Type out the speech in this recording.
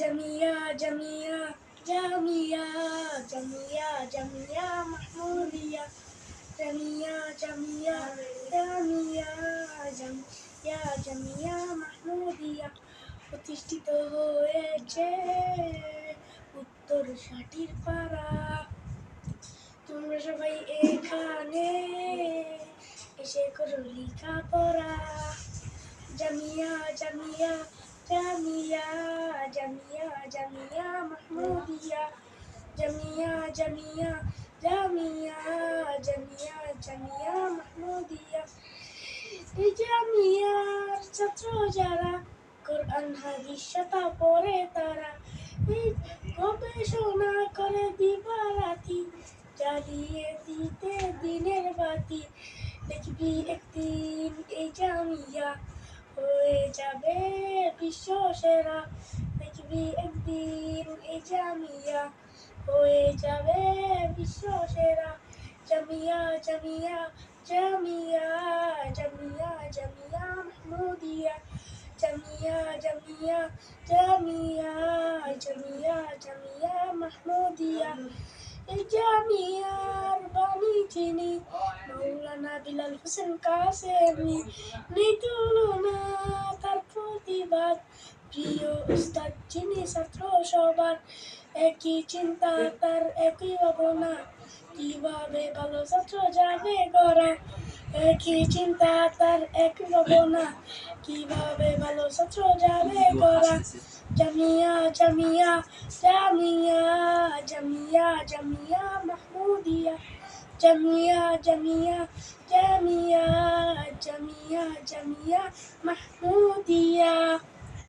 জামিয়া জামিয়া জামিয়া জামিয়া জামিয়া মাহমুদিয়া জামিয়া জামিয়া জামিয়া জামিয়া জামিয়া মাহমুদিয়া প্রতিষ্ঠিত হয়েছে উত্তর ষাটির পাড়া। তোমরা সবাই এখানে এসে করো লেখাপড়া। জামিয়া জামিয়া জামিয়া জামিয়া জামিয়া মাহমুদিয়া জামিয়া জামিয়া জামিয়া জামিয়া জামিয়া মাহমুদিয়া এই জামিয়ার ছাত্র যারা কোরআন হাদিস সাতা পড়ে তারা এই গবেষণা করে দিবারাতি জ্বালিয়ে দিতে দিনের বাতি দেখবি একদিন এই জামিয়া হয়ে যাবে বিশ্ব সেরা। দেখবি একদিন এই জামিয়া হয়ে যাবে বিশ্ব সেরা। জামিয়া জামিয়া জামিয়া জামিয়া জামিয়া মাহমুদিয়া জামিয়া জামিয়া জামিয়া জামিয়া জামিয়া মাহমুদিয়া এই জামিয়ার বাণী চিনি, মৌলানা বিলাল হোসেন কাসেমি নেই তুলনা তার প্রতিবাদ। প্রিয় উস্তাদ যিনি ছাত্র সবার, একই চিন্তা, তার একই ভাবনা। কীভাবে ভালো ছাত্র যাবে গড়া? একই চিন্তা, তার একই ভাবনা। কীভাবে ভালো ছাত্র যাবে গড়া? জামিয়া জামিয়া জামিয়া জামিয়া মাহমুদিয়া জামিয়া জামিয়া জামিয়া জামিয়া জামিয়া মাহমুদিয়া